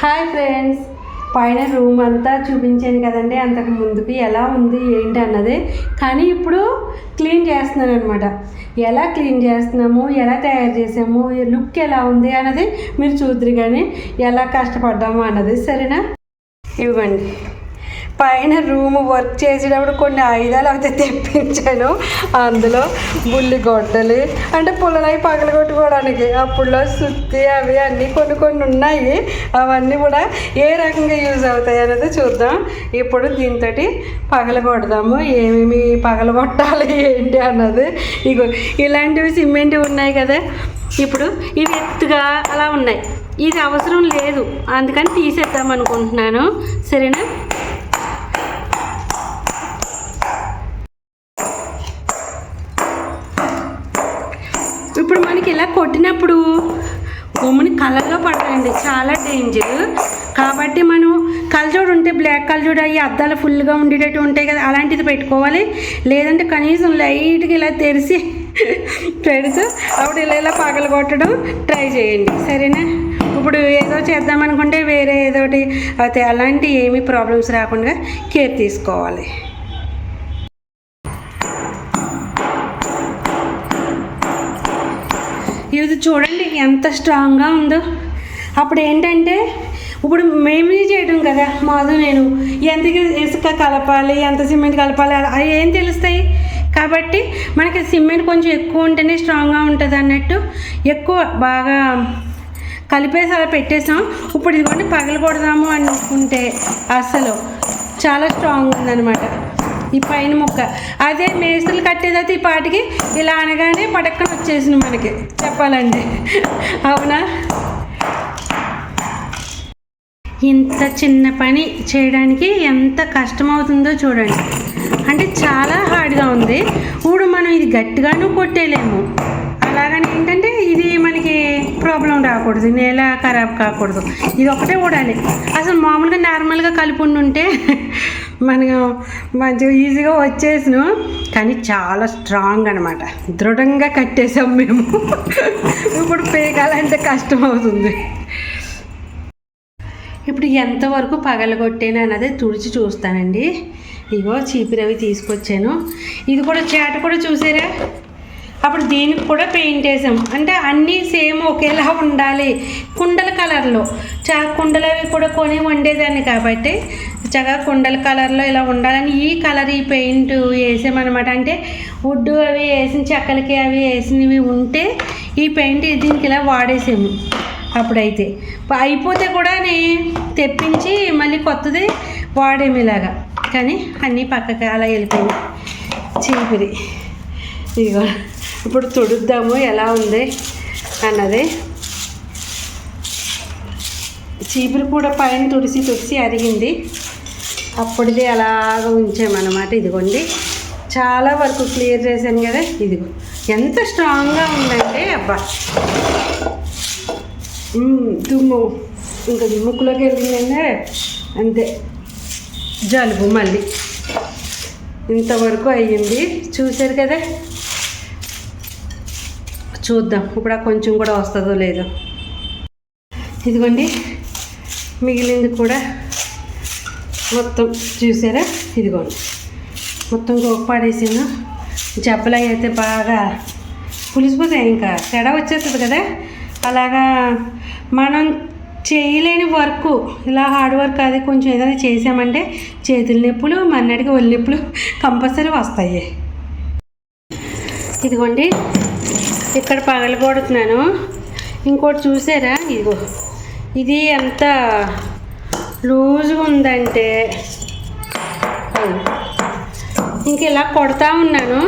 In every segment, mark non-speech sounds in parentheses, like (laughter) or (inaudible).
Hi friends. పైన room అంతా చూపించాను కదండి. అంతకు ముందుకు ఎలా ఉంది ఏంటి అన్నది. కానీ ఇప్పుడు క్లీన్ చేస్తున్నాను అనమాట ఎలా క్లీన్ చేస్తున్నాము ఎలా తయారు చేసాము లుక్ ఎలా ఉంది అన్నది మీరు చూద్దరు కానీ ఎలా కష్టపడ్డాము అన్నది సరేనా? ఇవ్వండి. పైన రూమ్ వర్క్ చేసేటప్పుడు కొన్ని ఆయుధాలు అయితే తెప్పించాను. అందులో బుల్లి గొడ్డలి అంటే పుల్లలై పగలు కొట్టుకోవడానికి అప్పుడులో సుత్తి అవి అన్నీ కొన్ని కొన్ని ఉన్నాయి. అవన్నీ కూడా ఏ రకంగా యూజ్ అవుతాయి అనేది చూద్దాం. ఇప్పుడు దీంతో పగల కొడదాము. ఏమేమి పగల కొట్టాలి ఏంటి అన్నది. ఇగో ఇలాంటివి సిమెంట్ ఉన్నాయి కదా. ఇప్పుడు ఇవి ఎత్తుగా అలా ఉన్నాయి. ఇది అవసరం లేదు. అందుకని తీసేద్దాం అనుకుంటున్నాను. సరేనా ఇప్పుడు మనకి ఇలా కొట్టినప్పుడు? గమ్ముని కళ్ళల్లో పడతాయండి. చాలా డేంజర్ కాబట్టి మనం కలజోడు ఉంటే బ్లాక్ కలజోడు అయ్యి అద్దాలు ఫుల్గా ఉండేటట్టు ఉంటాయి కదా అలాంటిది పెట్టుకోవాలి. లేదంటే కనీసం లైట్గా ఇలా తెరిచి (laughs) పెడుతూ అప్పుడు ఇలా ఇలా పగలగొట్టడం ట్రై చేయండి. సరేనా? ఇప్పుడు ఏదో చేద్దామనుకుంటే వేరే ఏదోటి అయితే అలాంటి ఏమీ ప్రాబ్లమ్స్ రాకుండా కేర్ తీసుకోవాలి. చూడండి ఎంత స్ట్రాంగ్గా ఉందో. అప్పుడు ఏంటంటే ఇప్పుడు మేమే చేయడం కదా మాధు నేను. ఎంత ఇసుక కలపాలి ఎంత సిమెంట్ కలపాలి అవి ఏం తెలుస్తాయి? కాబట్టి మనకి సిమెంట్ కొంచెం ఎక్కువ ఉంటేనే స్ట్రాంగ్గా ఉంటుంది అన్నట్టు ఎక్కువ బాగా కలిపేసి అలా పెట్టేసాం. ఇప్పుడు ఇదిగోండి పగలకూడదాము అనుకుంటే అసలు చాలా స్ట్రాంగ్ ఉందన్నమాట ఈ పైన ముక్క. అదే మేస్తులు కట్టేదైతే ఈ పాటికి ఇలా అనగానే పడక్కన వచ్చేసింది మనకి. చెప్పాలండి అవునా? ఇంత చిన్న పని చేయడానికి ఎంత కష్టమవుతుందో చూడండి. అంటే చాలా హార్డ్గా ఉంది. ఇప్పుడు మనం ఇది గట్టిగాను కొట్టేయలేము. ప్రాబ్లం రాకూడదు నేల ఖరాబ్ కాకూడదు. ఇది ఒకటే ఊడాలి అసలు మామూలుగా నార్మల్గా కలిపి ఉంటే (laughs) మనకు మంచిగా ఈజీగా వచ్చేసాను. కానీ చాలా స్ట్రాంగ్ అనమాట దృఢంగా కట్టేసాం మేము. (laughs) ఇప్పుడు పేకాలంటే కష్టం అవుతుంది. ఇప్పుడు ఎంతవరకు పగలగొట్టాను అన్నది తుడిచి చూస్తానండి. ఇగో చీపిరవి తీసుకొచ్చాను. ఇది కూడా చేట కూడా చూసారా? అప్పుడు దీనికి కూడా పెయింట్ వేసాం. అంటే అన్నీ సేమ్ ఒకేలా ఉండాలి. కుండల కలర్లో. చా కుండలు అవి కూడా కొని వండేదాన్ని కాబట్టి చక్కగా కుండల కలర్లో ఇలా ఉండాలని ఈ కలర్ ఈ పెయింట్ వేసామన్నమాట. అంటే వుడ్ అవి వేసిన చెక్కలకి అవి వేసినవి ఉంటే ఈ పెయింట్ దీనికి ఇలా వాడేసాము. అప్పుడైతే అయిపోతే కూడా నే తెప్పించి మళ్ళీ కొత్తది వాడేమిలాగా కానీ అన్నీ పక్కకి అలా వెళ్ళిపోయింది. చీపిరి. ఇదిగో. ఇప్పుడు తుడుద్దాము ఎలా ఉంది అన్నది. చీపురు కూడా పైన తుడిసి తుడిసి అరిగింది. అప్పుడుది అలాగ ఉంచామన్నమాట ఇదిగోండి. చాలా వరకు క్లియర్ చేశాను కదా ఇదిగో. ఎంత స్ట్రాంగ్గా ఉందంటే అబ్బా. దుమ్ము. ఇంకా ముక్కులోకి వెళ్ళిందంటే అంతే. జలుబు మళ్ళీ. ఇంతవరకు అయ్యింది. చూశారు కదా చూద్దాం. ఇప్పుడు ఆ కొంచెం కూడా వస్తుందో లేదో. ఇదిగోండి మిగిలింది కూడా మొత్తం చూసారా? ఇదిగోండి. మొత్తం గోప జబ్బలు అవి అయితే బాగా పులిసిపోతాయి ఇంకా. తేడ వచ్చేస్తుంది కదా? అలాగా మనం చేయలేని వర్క్ ఇలా హార్డ్ వర్క్ అది కొంచెం ఏదైనా చేసామంటే చేతుల నొప్పులు మన్నడికి ఒళ్ళు నొప్పులు కంపల్సరీ వస్తాయి. ఇదిగోండి ఇక్కడ పగలగొడుతున్నాను. ఇంకోటి చూసారా? ఇదిగో. ఇది ఎంత లూజ్గా ఉందంటే ఇంక ఇలా కొడతా ఉన్నాను.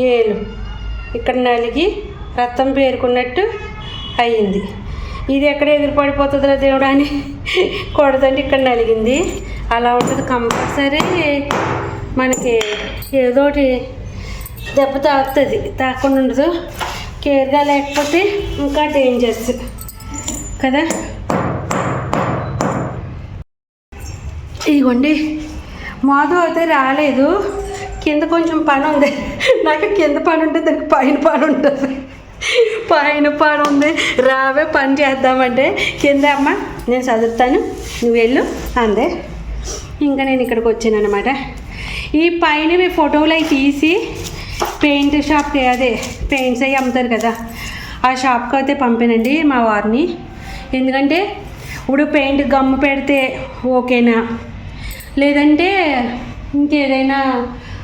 ఏలు. ఇక్కడ నలిగి రక్తం పేరుకున్నట్టు అయ్యింది. ఇది ఎక్కడ ఎగిరి పడిపోతుందిరా దేవుడా అని కొడదండి ఇక్కడ నలిగింది. అలా ఉంటుంది కంపల్సరీ. మనకి ఏదోటి దెబ్బ తాకుతుంది తాకుండా ఉండదు. కేర్గా లేకపోతే ఇంకా డేంజర్స్ కదా? ఇదిగోండి మాధు అయితే రాలేదు. కింద కొంచెం పని ఉంది. నాకు కింద పని ఉంటే దానికి పైన పని ఉంటుంది పైన పని ఉంది. రావే పని చేద్దామంటే. కింద అమ్మ నేను చదువుతాను. నువ్వు వెళ్ళు. అందే. ఇంకా నేను ఇక్కడికి వచ్చాను అనమాట ఈ పైన మీ ఫోటోలు అవి తీసి పెయింట్ షాప్కి అదే పెయింట్స్ అవి అమ్ముతారు కదా ఆ షాప్కి అయితే పంపానండి మా వారిని. ఎందుకంటే ఇప్పుడు పెయింట్ గమ్ము పెడితే ఓకేనా? లేదంటే ఇంకేదైనా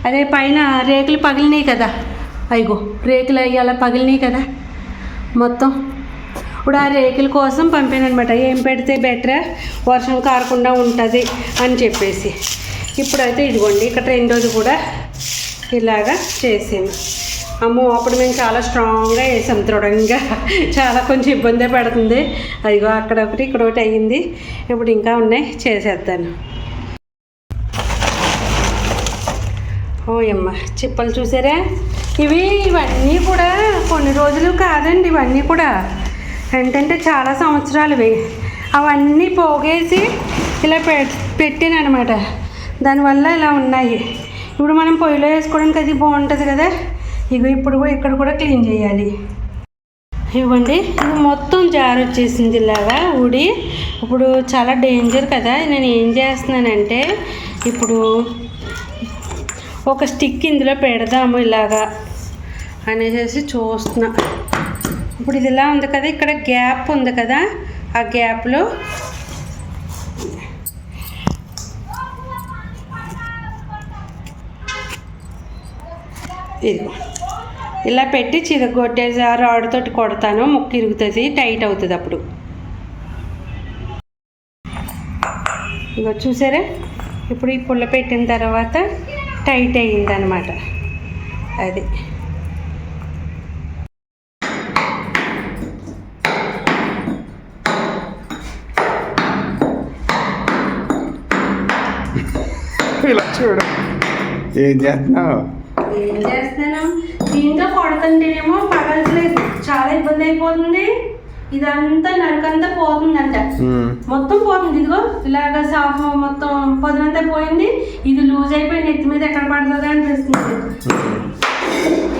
అదే పైన రేకులు పగిలినాయి కదా అయ్యో రేకులు అవి అలా పగిలినాయి కదా మొత్తం. ఇప్పుడు ఆ రేకుల కోసం పంపానమాట ఏం పెడితే బెటర్ వర్షం కారకుండా ఉంటుంది అని చెప్పేసి. ఇప్పుడైతే ఇదిగోండి ఇక్కడ రెండోది కూడా ఇలాగా చేసాను అమ్మో అప్పుడు మేము చాలా స్ట్రాంగ్గా వేసాం దృఢంగా. చాలా కొంచెం ఇబ్బంది పడుతుంది. అదిగో అక్కడ ఒకటి ఇక్కడ ఒకటి అయ్యింది. ఇప్పుడు ఇంకా ఉన్నాయి చేసేద్దాను. ఓయమ్మ చిప్పలు చూసారా? ఇవి ఇవన్నీ కూడా కొన్ని రోజులు కాదండి ఇవన్నీ కూడా. ఏంటంటే చాలా సంవత్సరాలు ఇవి. అవన్నీ పోగేసి ఇలా పె పెట్టాను అనమాట దానివల్ల ఇలా ఉన్నాయి. ఇప్పుడు మనం పొయ్యిలో వేసుకోవడానికి అది బాగుంటుంది కదా? ఇగో ఇప్పుడు ఇక్కడ కూడా క్లీన్ చేయాలి. ఇవ్వండి. ఇది మొత్తం జారు వచ్చేసింది ఇలాగా ఊడి. ఇప్పుడు చాలా డేంజర్ కదా? నేను ఏం చేస్తున్నానంటే ఇప్పుడు ఒక స్టిక్ ఇందులో పెడదాము ఇలాగా అనేసి చూస్తున్నా. ఇప్పుడు ఇది ఇలా ఉంది కదా? ఇక్కడ గ్యాప్ ఉంది కదా? ఆ గ్యాప్లో ఇదిగో. ఇలా పెట్టి చిరగొట్టేసి ఆ రాడ్తోటి కొడతాను. ముక్కు ఇరుగుతుంది టైట్ అవుతుంది అప్పుడు. ఇగో చూసారా? ఇప్పుడు ఈ పుల్ల పెట్టిన తర్వాత టైట్ అయ్యింది అనమాట అది. ఇలా చూడు. ఏం చేస్తున్నావు? ఏం చేస్తున్నాను? దీంతో కొడుతుంటేనేమో పగలట్లేదు చాలా ఇబ్బంది అయిపోతుంది. ఇదంతా నరకంతా పోతుందంట. మొత్తం పోతుంది. ఇదిగో ఇలాగ సాఫ్ మొత్తం పొదనంతా పోయింది. ఇది లూజ్ అయిపోయి నెత్తి మీద ఎక్కడ పడుతుందో అనిపిస్తుంది.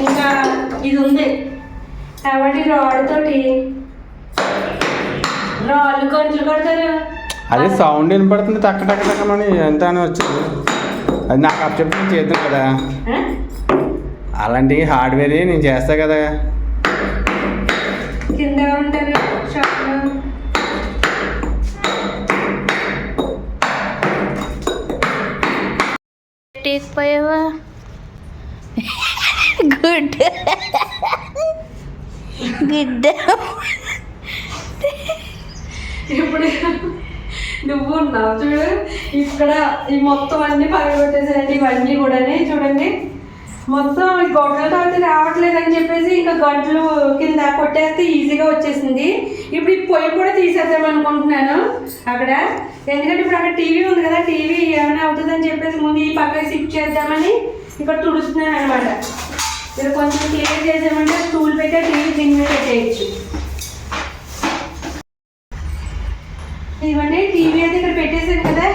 ఇంకా ఇది ఉంది. కాబట్టి రాడ్తోటి రాళ్ళు గంటలు కొడతారు. అదే సౌండ్ వినపడుతుంది. టక్ టక్ టక్కమని ఎంత అని వచ్చింది. అది నాకు అప్ చెప్పి చేద్దాం కదా ఆ? అలాంటి హార్డ్వేర్ నేను చేస్తా కదా. కింద షాప్లో. పెట్టేకపోయావా గుడ్. గుడ్. ఇప్పుడు నువ్వు ఉన్నావు చూడు. ఇక్కడ ఈ మొత్తం అన్ని పగలగొట్టేసాయండి. ఇవన్నీ కూడా చూడండి. మొత్తం ఈ గొడ్డలతో అయితే రావట్లేదు అని చెప్పేసి ఇంకా గంటలు కింద కొట్టేస్తే ఈజీగా వచ్చేసింది. ఇప్పుడు ఈ పొయ్యి కూడా తీసేద్దాం అనుకుంటున్నాను అక్కడ. ఎందుకంటే ఇప్పుడు అక్కడ టీవీ ఉంది కదా టీవీ ఏమైనా అవుతుందని చెప్పేసి ముందు ఈ పక్క షిఫ్ట్ చేద్దామని ఇక్కడ తుడుస్తున్నాను అనమాట ఇక్కడ కొంచెం క్లియర్ చేసామంటే స్టూల్ పెట్టే టీవీ దీని మీద పెట్టేయచ్చు. ఇవన్నీ టీవీ అయితే ఇక్కడ పెట్టేసాను కదా.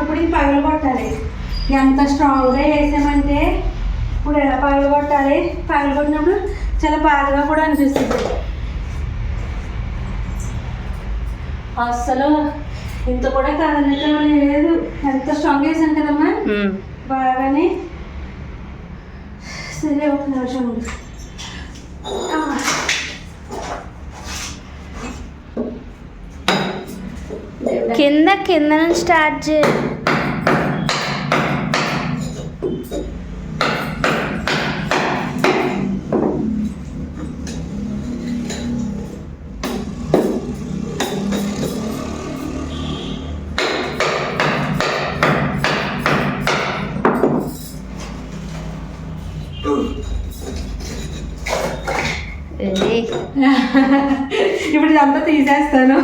ఇప్పుడు ఇది పగలగొట్టాలి. ఎంత స్ట్రాంగ్గా వేసామంటే ఇప్పుడు ఎలా పగలు కొట్టాలి పగలు కొట్టినప్పుడు చాలా బాధగా కూడా అనిపిస్తుంది. అస్సలు ఇంత కూడా కదలిక లేదు. ఎంత స్ట్రాంగ్ వేసాను కదమ్మా? బాగానే. సరే ఒక నిమిషం. కింద కింద నుంచి స్టార్ట్ చేయి. ఇది ఇప్పుడు ఇదంతా తీసేస్తాను.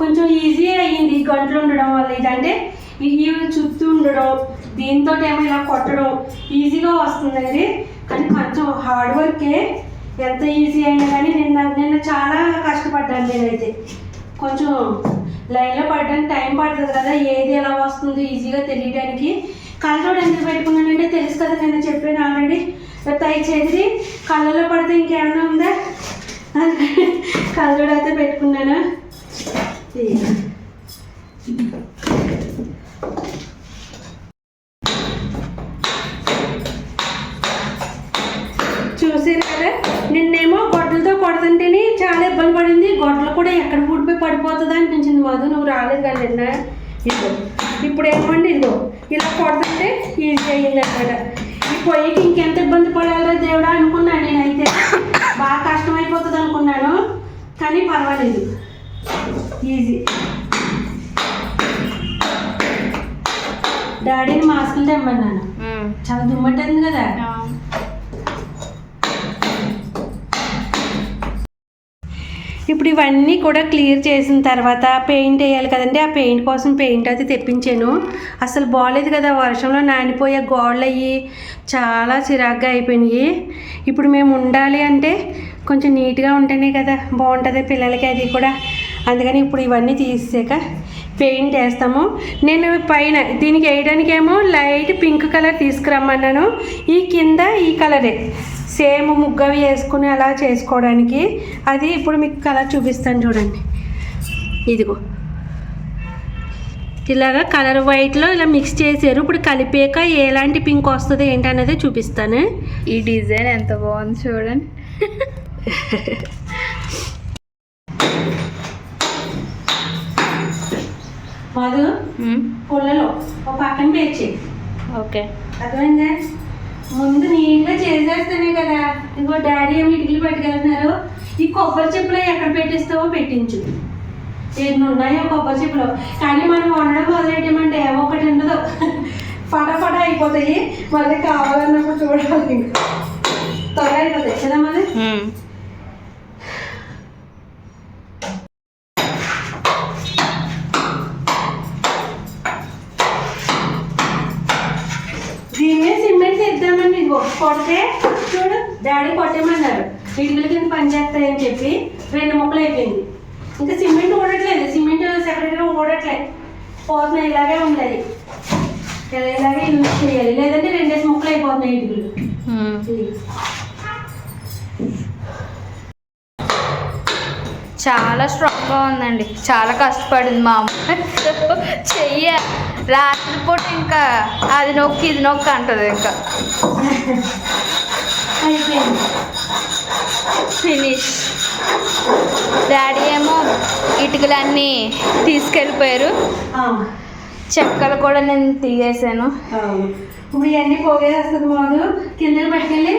కొంచెం ఈజీ అయ్యింది గంటలు ఉండడం వల్ల. ఇదంటే ఇవి చుట్టూ ఉండడం దీంతో ఏమో ఇలా కొట్టడం ఈజీగా వస్తుందండి. కానీ కొంచెం హార్డ్ వర్కే ఎంత ఈజీ అయినా కానీ నిన్న నిన్న చాలా కష్టపడ్డాను నేనైతే. కొంచెం లైన్లో పడడానికి టైం పడుతుంది కదా ఏది ఎలా వస్తుందో ఈజీగా తెలియడానికి కళ్ళజోడు ఎందుకు పెట్టుకున్నానంటే తెలుసు కదా నేను చెప్పాను ఆల్రెడీ. తై చెదిరి కళ్ళలో పడితే ఇంకేమైనా ఉందా? అందుకని కళ్ళజోడు అయితే పెట్టుకున్నాను. పడిపోతుందా అనిపించింది మధు నువ్వు రాలేదు కదా నిన్న ఇదిగో. ఇప్పుడు ఏమండి ఇదిగో? ఇలా కొడుతుంటే ఈజీ అయ్యింది అనమాట ఈ పొయ్యికి ఇంకెంత ఇబ్బంది పడాలో దేవుడా అనుకున్నాను నేనైతే. బాగా కష్టమైపోతుంది అనుకున్నాను కానీ పర్వాలేదు. ఈజీ. డాడీని మాస్కులు తెమ్మన్నాను. చాలా దుమ్మట్టింది కదా. ఇవన్నీ కూడా క్లియర్ చేసిన తర్వాత పెయింట్ వేయాలి కదండి. ఆ పెయింట్ కోసం పెయింట్ అయితే తెప్పించాను. అసలు బాగాలేదు కదా వర్షంలో నానిపోయే గోడలు అయ్యి చాలా చిరాగ్గా అయిపోయినాయి. ఇప్పుడు మేము ఉండాలి అంటే కొంచెం నీట్గా ఉంటేనే కదా బాగుంటుంది పిల్లలకి అది కూడా. అందుకని ఇప్పుడు ఇవన్నీ తీసాక పెయింట్ వేస్తాము. నేను పైన దీనికి వేయడానికేమో లైట్ పింక్ కలర్ తీసుకురమ్మన్నాను. ఈ కింద ఈ కలరే. సేమ్ ముగ్గవి వేసుకుని అలా చేసుకోవడానికి. అది ఇప్పుడు మీకు కలర్ చూపిస్తాను చూడండి. ఇదిగో. ఇలాగా కలర్ వైట్లో ఇలా మిక్స్ చేశారు. ఇప్పుడు కలిపాక ఎలాంటి పింక్ వస్తుంది ఏంటనేది చూపిస్తాను. ఈ డిజైన్ ఎంత బాగుంది చూడండి. (laughs) పుల్లలో ఒక పక్కన పేర్చి ఓకే. అర్థమైందా? ముందు నీట్గా చేసేస్తేనే కదా. ఇదిగో డాడీ ఏమి ఇటుకలు పట్టుకెళ్తున్నారు? ఈ కొబ్బరి చెప్పులు ఎక్కడ పెట్టిస్తావో పెట్టించు. ఎన్ని ఉన్నాయో కొబ్బరి చెప్పులు? కానీ మనం వండడం మొదలెట్టమంటే ఒకటి ఉండదు. ఫటాఫట అయిపోతాయి. మళ్ళీ కావాలన్నప్పుడు చూడాలి ఇంకా. త్వరగా అయిపోతాయి. కదా మళ్ళీ? కొడితే చూడు డాడీ కొట్టేమన్నారు ఇటుకల కింద పని చేస్తాయని చెప్పి రెండు ముక్కలు అయిపోయింది. ఇంకా సిమెంట్ ఊడట్లేదు. సిమెంట్ సెపరేట్గా ఊడట్లేదు పోతున్నాయి ఇలాగే ఉన్నాయి. ఇలా- ఇలాగే యూజ్ చేయాలి. లేదంటే రెండేసి ముక్కలు అయిపోతున్నాయి ఇటుకలు. చాలా స్ట్రాంగ్గా ఉందండి. చాలా కష్టపడింది మా అమ్మ. (laughs) చెయ్య రాత్రిపూట ఇంకా అది నొక్కి ఇది నొక్కి అంటది ఇంకా. ఫినిష్ డాడీ ఏమో ఇటుకలన్నీ తీసుకెళ్ళిపోయారు. చెక్కలు కూడా నేను తీసేసాను. అవును. ఇప్పుడు ఇవన్నీ పోగేసేస్తుంది మోదు కిందకి పట్టుకెళ్ళి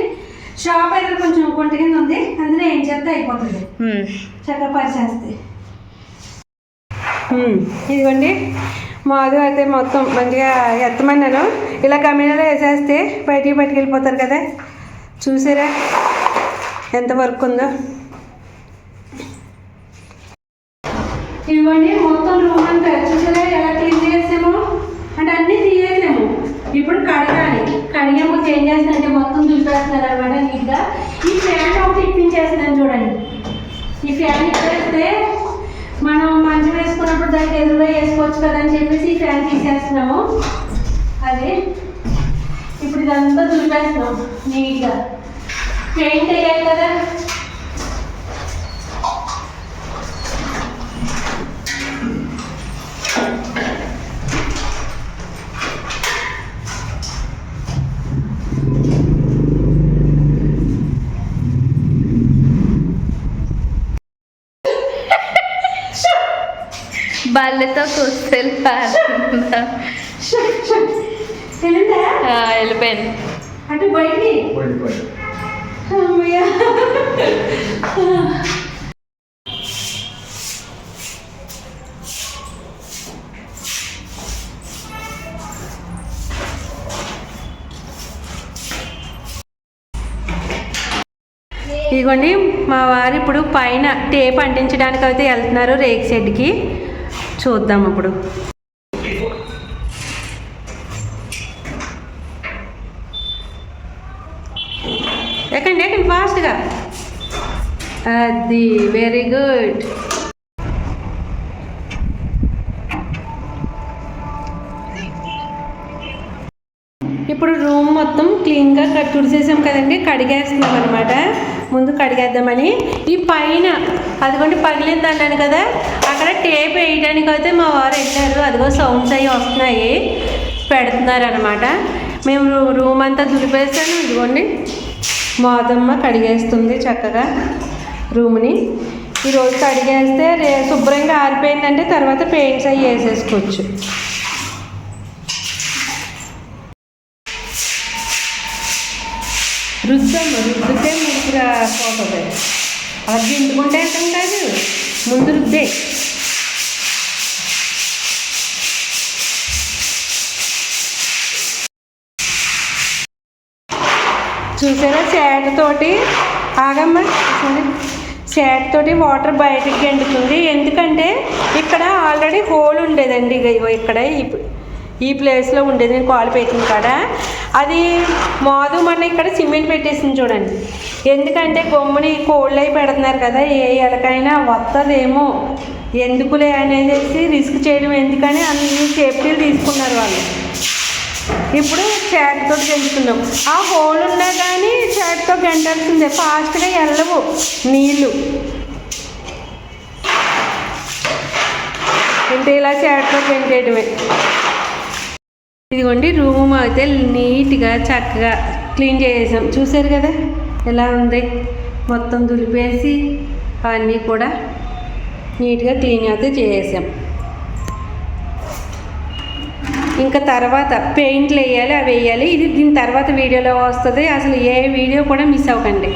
షాప్ అయితే కొంచెం గుంట కింద ఉంది. అందులో ఏం చేస్తే అయిపోతుంది. చక్కగా పరిచేస్తాయి ఇదిగోండి. మాధు అయితే మొత్తం మంచిగా ఎత్తమన్నాను. ఇలా కమీనాలో వేసేస్తే బయటికి పట్టుకెళ్ళిపోతారు కదా. చూసారా? ఎంత వర్క్ ఉందో. ఇవ్వండి మొత్తం రూమ్ అంతా చూసారా ఎలా క్లీన్ చేసామో అంటే అన్నీ తీసేసాము ఇప్పుడు కడగాలి. కడిగే ముందు ఏం చేస్తానంటే మొత్తం దులిపేస్తున్నాను అనమాట నీట్గా. ఈ ఫ్యాన్ ఒకటి ఇప్పించేస్తున్నాను చూడండి. ఈ ఫ్యాన్ ఇప్పేస్తే మనం మంచం వేసుకున్నప్పుడు దానికి ఎదురుగా వేసుకోవచ్చు కదా అని చెప్పేసి ఈ ఫ్యాన్ తీసేస్తున్నాము. అది. ఇప్పుడు ఇదంతా దులిపేస్తున్నాం నీట్గా. పెయింట్ అయ్యాయి కదా బల్లెతో చూస్తే తెలిందా వెళ్ళిపోయింది. అంటే బయటికి. ఇదిగోండి మా వారు ఇప్పుడు పైన టేప్ అంటించడానికి అయితే వెళ్తున్నారు రేక్ షెడ్కి. చూద్దాం ఇప్పుడు ఎక్కండి ఎక్కండి ఫాస్ట్గా అది వెరీ గుడ్ ఇప్పుడు రూమ్ మొత్తం క్లీన్గా తుడిచేసాం కదండి కడిగేస్తున్నాం అనమాట ముందు కడిగేద్దామని. ఈ పైన అదిగోండి పగిలింది అన్నాను కదా. అక్కడ టేప్ వేయడానికి అయితే మా వారు వెళ్ళారు. అదిగో సౌండ్స్ అవి వస్తున్నాయి. పెడుతున్నారు అనమాట మేము రూమ్ అంతా దులిపేసాను. ఇదిగోండి. మోదమ్మ కడిగేస్తుంది చక్కగా రూమ్ని. ఈరోజు కడిగేస్తే రే శుభ్రంగా ఆరిపోయిందంటే తర్వాత పెయింట్స్ అవి వేసేసుకోవచ్చు. రుద్దమ్మ రుద్దితే ముగ్గురా పోతుంది. అలా గిండుకుంటే అంటాం కాదు ముందు రుద్దే. చూసారా? శాట్ తోటి ఆగమ్మ చేతితోటి వాటర్ బయటకు గెండుతుంది. ఎందుకంటే ఇక్కడ ఆల్రెడీ హోల్ ఉండేదండి. ఇగో ఇక్కడ ఈ ఈ ప్లేస్లో ఉండేది. నేను కాలు పెట్టిన కాడ. అది మాదు మన ఇక్కడ సిమెంట్ పెట్టేసింది చూడండి. ఎందుకంటే గమ్ముని కోళ్ళు అయి పెడుతున్నారు కదా ఏ ఎలకైనా వస్తుందేమో ఎందుకులే అనేసి రిస్క్ చేయడం ఎందుకని అన్ని సేఫ్టీలు తీసుకున్నారు వాళ్ళు. ఇప్పుడు చేతితో గెంటుతున్నాం ఆ హోల్ ఉన్నా కానీ చేతితో గెంటాల్సిందే ఫాస్ట్గా వెళ్ళవు నీళ్ళు అంటే ఇలా చేతితో గెంటేయడమే ఇదిగోండి రూమ్ అయితే నీట్గా చక్కగా క్లీన్ చేసేసాం. చూసారు కదా? ఎలా ఉంది? మొత్తం దులిపేసి అన్నీ కూడా నీట్గా క్లీన్ అయితే చేసేసాం. ఇంకా తర్వాత పెయింట్లు వేయాలి అవి వేయాలి. ఇది దీని తర్వాత వీడియోలో వస్తుంది. అసలు ఏ వీడియో కూడా మిస్ అవ్వకండి.